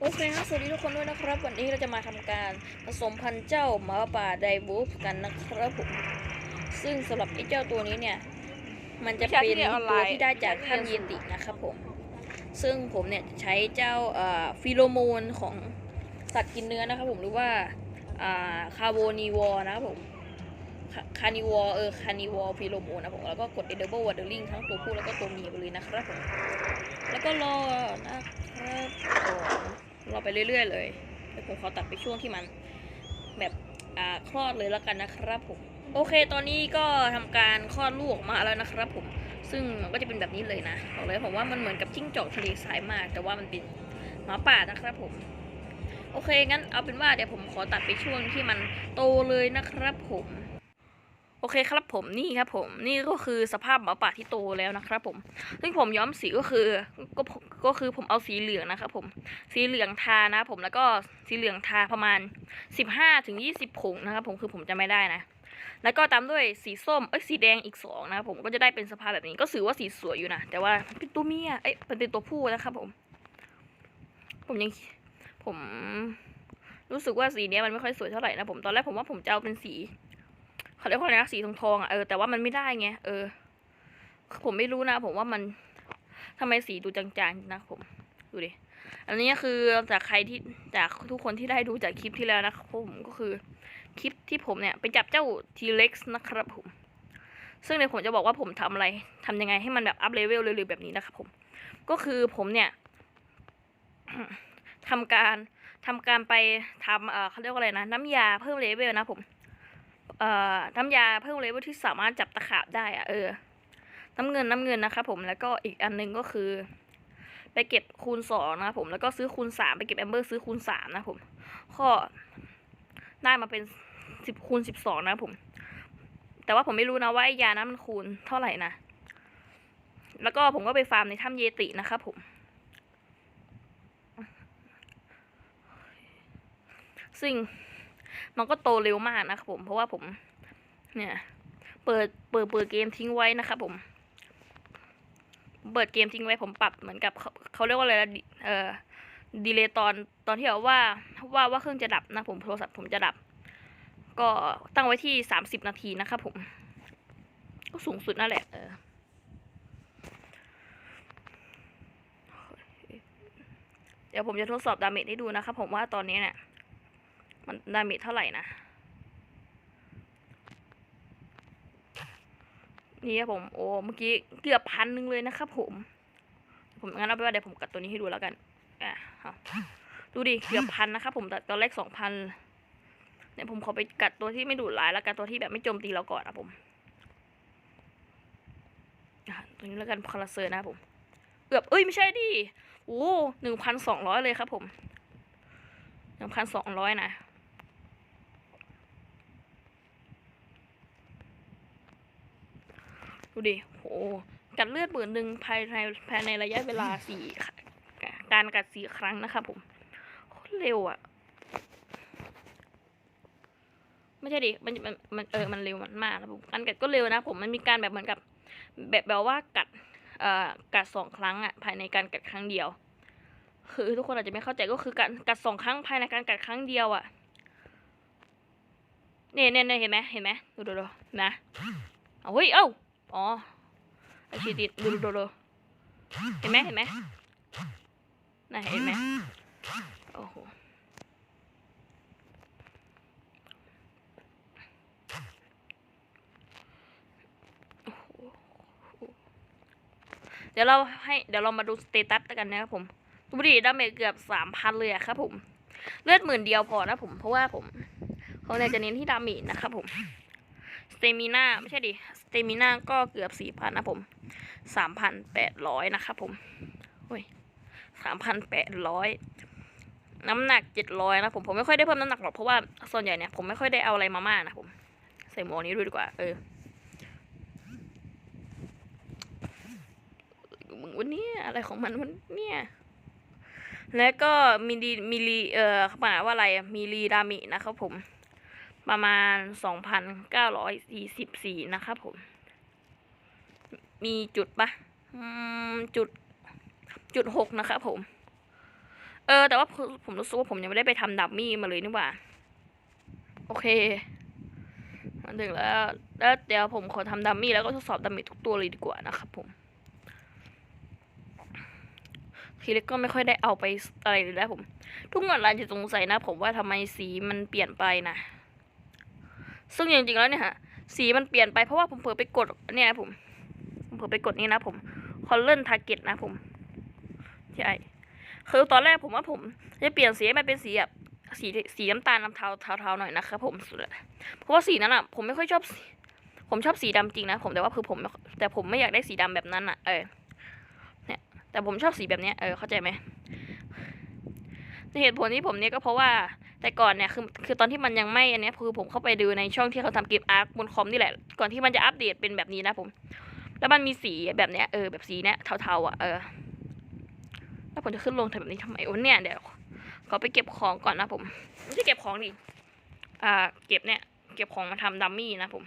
โอเคนะสวัสดีทุกคนด้วยนะครับ วันนี้เราจะมาทำการผสมพันธุ์เจ้าหมาป่าไดบูฟกันนะครับผมซึ่งสำหรับไอ้เจ้าตัวนี้เนี่ย มันจะเป็นวิชาที่เรียนออนไลตัวน์ที่ได้จากท่านเยตินะครับผม ซึ่งผมเนี่ยจะใช้เจ้าฟิโลโมนของสัตว์กินเนื้อนะครับผมหรือว่าคาร์โบนีวอร์นะครับผมคานิวอร์เออคานิวอร์ฟิโลโมนนะผมแล้วก็กดเอเดอร์เบิลวัตเดอร์ลิงทั้งตัวผู้แล้วก็ตัวเมียไปเลยนะครับผมแล้วก็รอนะครับผม รอไปเรื่อยๆ เลยเดี๋ยวผมขอตัดไปช่วงที่มัน แบบอ่าคลอดเลยแล้วกันนะครับผมโอเค ตอนนี้ก็ทำการคลอดลูกออกมาแล้วนะครับผม ซึ่งมันก็จะเป็นแบบนี้เลยนะบอกเลยผมว่ามันเหมือนกับจิ้งจอกทะเลทรายมาก แต่ว่ามันเป็นหมาป่านะครับผม โอเคงั้นเอาเป็นว่าเดี๋ยวผมขอตัดไปช่วงที่มันโตเลยนะครับผม โอเคครับผมนี่ครับผมนี่ก็คือสภาพหมาป่าที่โตแล้วนะครับผม ซึ่งผมย้อมสีก็คือก็ก็คือผมเอาสีเหลืองนะครับผมสีเหลืองทานะผมแล้วก็สีเหลืองทาประมาณสิบห้าถึงยี่สิบผงนะครับผมคือผมจะไม่ได้นะ แล้วก็ตามด้วยสีส้มเอ้ยสีแดงอีกสองนะครับผมก็จะได้เป็นสภาพแบบนี้ก็ถือว่าสีสวยอยู่นะแต่ว่าเป็นตัวเมียเอ้ยเป็นเป็นตัวผู้นะครับผม ผมยังผมรู้สึกว่าสีนี้มันไม่ค่อยสวยเท่าไหร่นะผมตอนแรกผมว่าผมจะเอาเป็นสี เขาเรียกว่าอะไรนะสีทองทองอะเออแต่ว่ามันไม่ได้ไงเออ ผมไม่รู้นะ ผมว่ามันทำไมสีดูจางๆนะผมดูดิอันนี้คือจากใครที่จากทุกคนที่ได้ดูจากคลิปที่แล้วนะครับผมก็คือคลิปที่ผมเนี่ยไปจับเจ้าทีเล็กซ์นะครับผม ซึ่งเดี๋ยวผมจะบอกว่าผมทำอะไรทำยังไงให้มันแบบอัพเลเวลเร็วๆแบบนี้นะครับผม ก็คือผมเนี่ยทำการทำการไปทำเออเขาเรียกว่าอะไรนะ น้ำยาเพิ่มเลเวลนะผม เอ่อน้ำยาเพิ่มเลเวลที่สามารถจับตะขาบได้อะเออ น้ำเงินน้ำเงินนะครับผมแล้วก็อีกอันหนึงก็คือ ไปเก็บคูณสองนะครับผมแล้วก็ซื้อคูณสามไปเก็บแอมเบอร์ซื้อคูณสามนะผมก็ได้มาเป็นสิบคูณสิบสองนะผม แต่ว่าผมไม่รู้นะว่าไอยานั้นมันคูณเท่าไหร่นะแล้วก็ผมก็ไปฟาร์มในถ้ำเยตินะครับผมซึ่ง มันก็โตเร็วมากนะครับผมเพราะว่าผม เนี่ย เปิดเปิดเปิดเกมทิ้งไว้นะครับผม เปิดเกมทิ้งไว้ผมปรับเหมือนกับเขาเขาเรียกว่าอะไรนะดิเอ่อดีเลย์ตอนตอนที่แบบว่าว่าว่าเครื่องจะดับนะผมโทรศัพท์ผมจะดับ ก็ตั้งไว้ที่สามสิบนาทีนะครับผม ก็สูงสุดนั่นแหละเออเดี๋ยวผมจะทดสอบดาเมจให้ดูนะครับผมว่าตอนนี้เนี่ย มันดาเมจเท่าไหร่นะ นี่ครับผม โอ้ เมื่อกี้เกือบพันหนึ่งเลยนะครับผม ผมงั้นเอาไปว่าเดี๋ยวผมกัดตัวนี้ให้ดูแล้วกัน อะดูดิ เกือบพันนะครับผมแต่ตอนแรกสองพันเนี่ยผมขอไปกัดตัวที่ไม่ดุร้ายแล้วกันตัวที่แบบไม่โจมตีเราก่อนนะผมอะตัวนี้แล้วกันพาราเซอร์นะผม เกือบ เอ้ย ไม่ใช่ดิโอ้หนึ่งพันสองร้อยเลยครับผมหนึ่งพันสองร้อยนะ ดูดิโหกัดเลือดหมื่นหนึ่งภายในภายในระยะเวลาสี่การกัดสี่ครั้งนะครับผมโคตรเร็วอะ่ะ ไม่ใช่ดิมันมันมันเออมันเร็วมันมากนะผมการกัดก็เร็วนะผมมันมีการแบบเหมือนกับ แบบแบบว่ากัดเอ่อกัดสองครั้งอะ่ะภายในการกัดครั้งเดียว คือทุกคนอาจจะไม่เข้าใจก็คือการกัดสองครั้งภายในการกัดครั้งเดียวอะ่ะเนี่ยเนี่ยเนี่ยเห็นไหมเห็นไหมดูดูดูนะเอาเฮ้ยเอ้า อ๋อไอชีติดดูดูดูเห็นไหมเห็นไหมน่าเห็นไหมโอ้โหโอ้โหเดี๋ยวเราให้เดี๋ยวเรามาดูสเตตัสกันนะครับผมดูดิดาเมจเกือบสามพันเลยอะครับผม เลือดหมื่นเดียวพอนะผม เพราะว่าผมเขาเนี่ยจะเน้นที่ดาเมจนะครับผม สเตมิน่าไม่ใช่ดิสเตมิน่าก็เกือบสี่พันนะผมสามพันแปดร้อยนะครับผมโอ้ยสามพันแปดร้อยน้ำหนักเจ็ดร้อยนะผมผมไม่ค่อยได้เพิ่มน้ำหนักหรอกเพราะว่าส่วนใหญ่เนี่ยผมไม่ค่อยได้เอาอะไรมามากนะผมใส่หมวกนี้ด้วยดีกว่า เออมึงวันนี้อะไรของมันวันเนี่ยแล้วก็มีดีมีรีเอ่อเขาบอกว่าอะไรมีรีดามินะครับผม ประมาณสองพันเก้าร้อยสี่สิบสี่นะครับผม มีจุดปะจุด จุดหกนะครับผม เออ แต่ว่าผมรู้สึกว่าผมยังไม่ได้ไปทำดัมมี่มาเลยนี่หว่า โอเคมาถึงแล้ว แล้วเดี๋ยวผมขอทำดัมมี่แล้วก็ทดสอบดัมมี่ทุกตัวเลยดีกว่านะครับผม ทีเล็กก็ไม่ค่อยได้เอาไปอะไรเลยนะผม ทุกคนอาจจะสงสัยนะผมว่าทำไมสีมันเปลี่ยนไปนะ ซึ่งจริงๆแล้วเนี่ยฮะสีมันเปลี่ยนไปเพราะว่าผมเผลอไปกดเนี่ยผมผมเผลอไปกดนี่นะผมคอลเลนทาร์เก็ตนะผมใช่คือตอนแรกผมว่าผมจะเปลี่ยนสีมันเป็นสีแบบสีสีน้ำตาลน้ำเทาเทาๆหน่อยนะครับผมเพราะว่าสีนั้นอะ ผมไม่ค่อยชอบผมชอบสีดำจริงนะผมแต่ว่าคือผม แต่ผมไม่อยากได้สีดำแบบนั้นอะเออเนี่ยแต่ผมชอบสีแบบเนี้ยเออเข้าใจไหมเหตุผลที่ผมเนี่ยก็เพราะว่า แต่ก่อนเนี่ยคือคือตอนที่มันยังไม่อันนี้คือผมเข้าไปดูในช่องที่เขาทำเกมอาร์คบนคอมนี่แหละ ก่อนที่มันจะอัปเดตเป็นแบบนี้นะผม แล้วมันมีสีแบบเนี้ยเออแบบสีเนี้ยเทาๆอะเออแล้วผมจะขึ้นลงแบบนี้ทำไมวะเนี่ยเดี๋ยวขอไปเก็บของก่อนนะผมไม่ใช่เก็บของดิอ่าเก็บเนี่ย เก็บของมาทำดัมมี่นะผม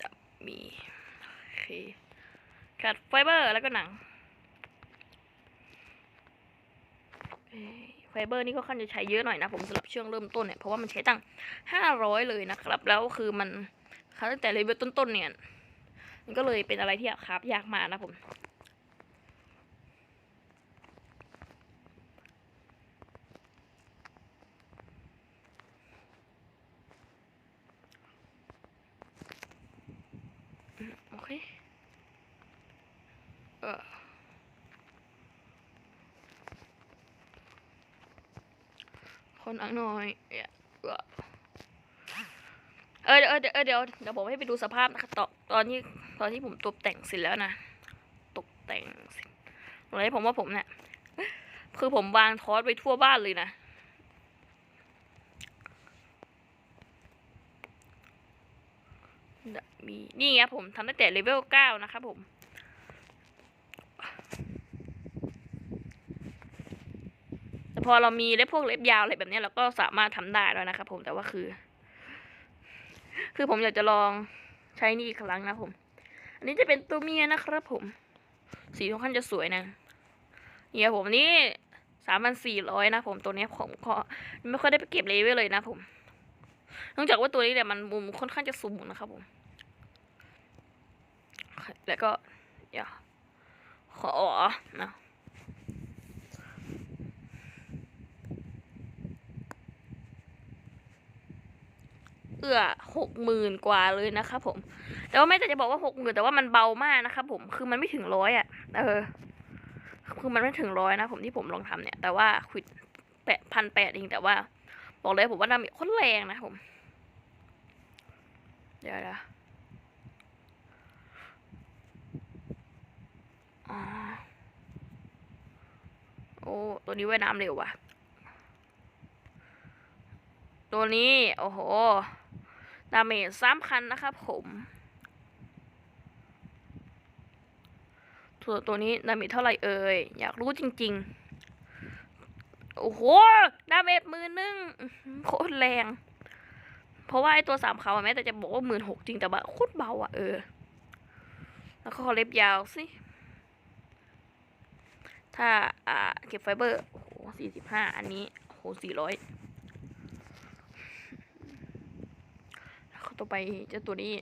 ดัมมี่ เคขาดไฟเบอร์แล้วก็หนังไฟเบอร์นี่ก็ค่อนจะใช้เยอะหน่อยนะผมสำหรับช่วงเริ่มต้นเนี่ยเพราะว่ามันใช้ตั้งห้าร้อยเลยนะครับ แล้วคือมันครับตั้งแต่เลเวลต้นๆเนี่ยมันก็เลยเป็นอะไรที่ครับยากมากนะผม โอเคเออคนอักน่อยเออเออเดี๋ยวเออเดี๋ยวเดี๋ยวเดี๋ยวผมให้ไปดูสภาพนะครับตอนตอนที่ตอนที่ผมตกแต่งเสร็จแล้วนะตกแต่งเสร็จอะไรผมว่าผมเนี่ยคือผมวางทอสไปทั่วบ้านเลยนะ มีนี่ไงผมทำตั้งแต่เลเวลเก้านะครับผมแต่พอเรามีเล็บพวกเล็บยาวอะไรแบบนี้เราก็สามารถทำได้แล้วนะครับผมแต่ว่าคือ คือผมอยากจะลองใช้นี่อีกครั้งนะผม อันนี้จะเป็นตัวเมียนะครับผม สีค่อนข้างจะสวยนะเนี่ยผมนี่สามพันสี่ร้อยนะผมตัวนี้ผมก็ไม่ค่อยได้ไปเก็บเลเวลเลยนะผม เนื่องจากว่าตัวนี้เนี่ยมันมุมค่อนข้างจะสูงนะครับผม แล้วก็อย่าขอนะเอื้อหกหมื่นกว่าเลยนะครับผม แต่ว่าไม่แต่จะบอกว่าหกหมื่นแต่ว่ามันเบามากนะครับผม คือมันไม่ถึงร้อยอะ เออ คือมันไม่ถึงร้อยนะผมที่ผมลองทำเนี่ย แต่ว่าควิดแปดพันแปดเองแต่ว่า บอกเลยผมว่าดาเมจโคตรแรงนะผม เดี๋ยวนะอ๋อโอ้ ตัวนี้ว่ายน้ำเร็วว่ะ ตัวนี้ โอ้โห ดาเมจสามพันนะครับผมตัวตัวนี้ดาเมจเท่าไหร่เอ่ย อยากรู้จริง ๆ โอ้โหดาเมจมือนึงโคตรแรง เพราะว่าไอตัวสามเขาแม้แต่จะบอกว่าหมื่นหกจริงแต่ว่าโคตรเบาอะเออ แล้วก็ขอเล็บยาวสิถ้าอ่าเก็บไฟเบอร์โอ้โหสี่สิบห้าอันนี้โอ้โหสี่ร้อยแล้วก็ต่อไปเจ้าตัวนี้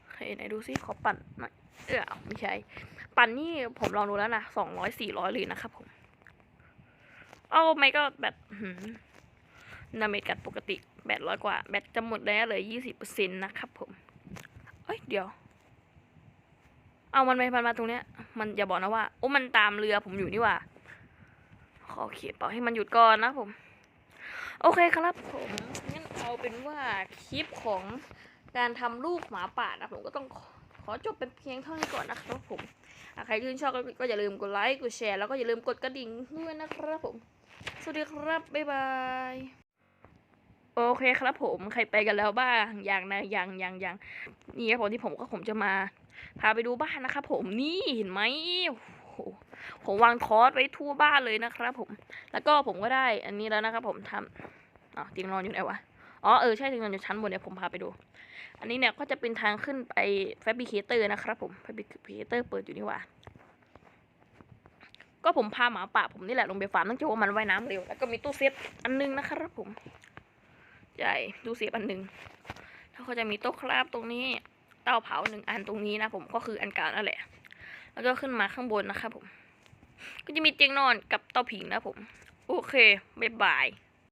โอเค ไหนดูซิขอปั่นหน่อยเออไม่ใช่ ปั่นนี่ผมลองดูแล้วนะสองร้อยสี่ร้อยเลยนะครับผมโอ้ไม่ก็แบบนาเมกัดปกติแบตร้อยกว่า แบตจะหมดแล้วเลยยี่สิบเปอร์เซ็นต์นะครับผม เอ้ยเดี๋ยว เอามันไปมันมาตรงเนี้ย มันอย่าบอกนะว่า โอ้มันตามเรือผมอยู่นี่ว่าขอเขียนเป่าให้มันหยุดก่อนนะผม โอเคครับผมงั้นเอาเป็นว่าคลิปของ การทำลูกหมาป่านะผมก็ต้องขอจบเป็นเพียงเท่านี้ก่อนนะครับผมใครชื่นชอบก็ก็อย่าลืมกดไลค์กดแชร์แล้วก็อย่าลืมกดกระดิ่งด้วยนะครับผม สวัสดีครับ บ๊ายบาย โอเคครับผมใครไปกันแล้วบ้างอย่างนะอย่างอย่างอย่างนี่ครับผมที่ผมก็ผมจะมา พาไปดูบ้านนะครับผมนี่เห็นไหมโอ้โหผมวางทอสไว้ทั่วบ้านเลยนะครับผม แล้วก็ผมก็ได้อันนี้แล้วนะครับผมทำอ๋อเตียงนอนอยู่ไหนวะ อ๋อเออใช่เตียงอนอยู่ชั้นบนเนี่ยผมพาไปดู อันนี้เนี่ยก็จะเป็นทางขึ้นไปแฟบริเคเตอร์นะครับผมแฟบริเคเตอร์เปิดอยู่นี่ว่า ก็ผมพาหมาป่าผมนี่แหละลงไปฟาร์มตั้งแต่ว่ามันว่ายน้ำเร็วแล้วก็มีตู้เซฟอันนึงนะครับผมใหญ่ตู้เซฟอันหนึงแล้วก็จะมีโต๊ะคราบตรงนี้เตาเผาหนึ่งอันตรงนี้นะผมก็คืออันเก่านั่นแหละ แล้วก็ขึ้นมาข้างบนนะครับผม ก็จะมีเตียงนอนกับเตาผิงนะผม โอเคบ๊ายบาย